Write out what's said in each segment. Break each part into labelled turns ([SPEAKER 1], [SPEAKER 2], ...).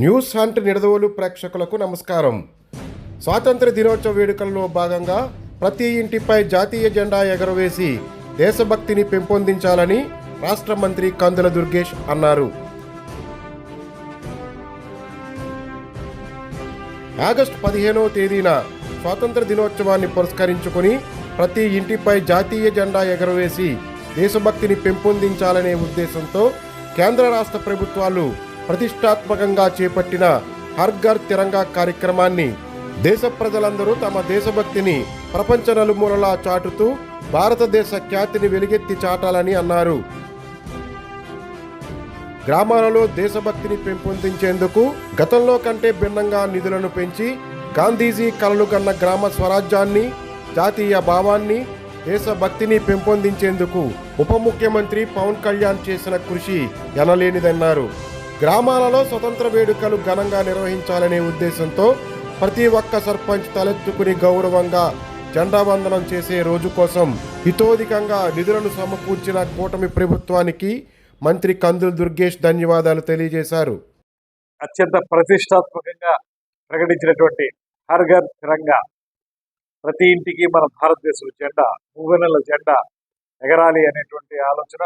[SPEAKER 1] News hunt Nidadavolu ప్రేక్షకులకు నమస్కారం. స్వాతంత్ర దినోత్సవ వేడుకల్లో భాగంగా ప్రతి ఇంటిపై జాతీయ జెండా ఎగరవేసి దేశభక్తిని పెంపొందించాలని రాష్ట్ర మంత్రి కందుల దుర్గేష్ అన్నారు. ఆగస్టు పదిహేనవ తేదీన స్వాతంత్ర దినోత్సవాన్ని పురస్కరించుకుని ప్రతి ఇంటిపై జాతీయ జెండా ఎగరవేసి దేశభక్తిని పెంపొందించాలనే ఉద్దేశంతో కేంద్ర రాష్ట్ర ప్రభుత్వాలు ప్రతిష్టాత్మకంగా చేపట్టిన హర్ఘర్ తిరంగా కార్యక్రమాన్ని దేశ ప్రజలందరూ తమ దేశభక్తిని ప్రపంచ నలుమూలలా చాటుతూ భారతదేశ ఖ్యాతిని వెలుగెత్తి చాటాలని అన్నారు. గ్రామాలలో దేశభక్తిని పెంపొందించేందుకు గతంలో కంటే భిన్నంగా నిధులను పెంచి గాంధీజీ కలలు కన్న గ్రామ స్వరాజ్యాన్ని జాతీయ భావాన్ని దేశభక్తిని పెంపొందించేందుకు ఉప ముఖ్యమంత్రి పవన్ కళ్యాణ్ చేసిన కృషి ఎనలేనిదన్నారు. గ్రామాలలో స్వతంత్ర వేడుకలు ఘనంగా నిర్వహించాలనే ఉద్దేశంతో ప్రతి ఒక్క సర్పంచ్ తలెత్తుకుని గౌరవంగా జెండా వందనం చేసే రోజు కోసం హితోధికంగా నిధులను సమకూర్చిన కూటమి ప్రభుత్వానికి మంత్రి కందుల దుర్గేష్ ధన్యవాదాలు తెలియజేశారు.
[SPEAKER 2] అత్యంత ప్రతిష్టాత్మకంగా ప్రకటించినటువంటి హర్ ఘర్ తిరంగా ప్రతి ఇంటికి మన భారతదేశం జెండా మూగనెల జెండా ఎగరాలి అనేటువంటి ఆలోచన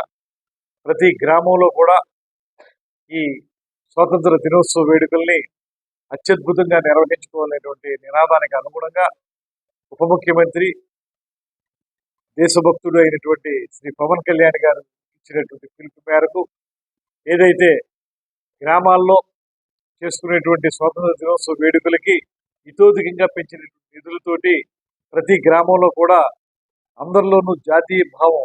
[SPEAKER 2] ప్రతి గ్రామంలో కూడా ఈ స్వాతంత్ర దినోత్సవ వేడుకల్ని అత్యద్భుతంగా నిర్వహించుకోవాలనేటువంటి నినాదానికి అనుగుణంగా ఉప ముఖ్యమంత్రి దేశభక్తుడు అయినటువంటి శ్రీ పవన్ కళ్యాణ్ గారు ఇచ్చినటువంటి పిలుపు మేరకు ఏదైతే గ్రామాల్లో చేసుకునేటువంటి స్వాతంత్ర దినోత్సవ వేడుకలకి ఇతోధికంగా పెంచినటువంటి నిధులతోటి ప్రతి గ్రామంలో కూడా అందరిలోనూ జాతీయ భావం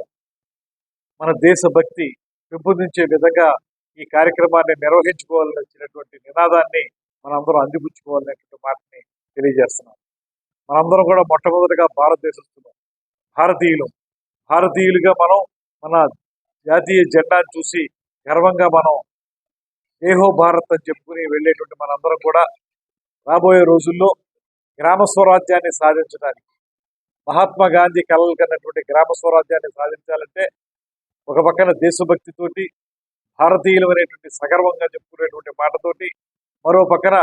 [SPEAKER 2] మన దేశభక్తి పెంపొందించే విధంగా ఈ కార్యక్రమాన్ని నిర్వహించుకోవాలని వచ్చినటువంటి నినాదాన్ని మనందరం అందిపుచ్చుకోవాలనేటువంటి మాటని తెలియజేస్తున్నాం. మనందరం కూడా మొట్టమొదటిగా భారతదేశస్తులం భారతీయులు. భారతీయులుగా మనం మన జాతీయ జెండాను చూసి గర్వంగా మనం ఏహో భారత్ అని చెప్పుకుని వెళ్ళేటువంటి మనందరం కూడా రాబోయే రోజుల్లో గ్రామ స్వరాజ్యాన్ని సాధించడానికి మహాత్మా గాంధీ కలలు కన్నటువంటి గ్రామ స్వరాజ్యాన్ని సాధించాలంటే ఒక పక్కన దేశభక్తితోటి భారతీయులు అనేటువంటి సగర్వంగా చెప్పుకునేటువంటి మాటతోటి మరో పక్కన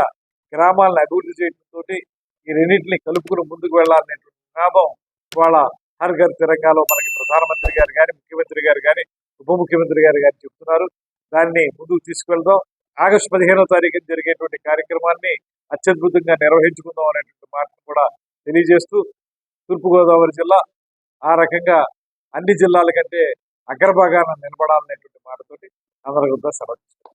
[SPEAKER 2] గ్రామాలను అభివృద్ధి చేయడంతో ఈ రెండింటిని కలుపుకుని ముందుకు వెళ్ళాలనేటువంటి నినాదం ఇవాళ హర్ ఘర్ తిరంగాలో మనకి ప్రధానమంత్రి గారు కానీ ముఖ్యమంత్రి గారు కానీ ఉప ముఖ్యమంత్రి గారు కానీ చెప్తున్నారు. దాన్ని ముందుకు తీసుకెళ్దాం. ఆగస్టు పదిహేనో తారీఖున జరిగేటువంటి కార్యక్రమాన్ని అత్యద్భుతంగా నిర్వహించుకుందాం అనేటువంటి మాటను కూడా తెలియజేస్తూ తూర్పుగోదావరి జిల్లా ఆ రకంగా అన్ని జిల్లాల కంటే అగ్రభాగాన నిలబడాలనేటువంటి మాటతోటి అందరికీ కూడా సెలవు తీసుకుంటాం.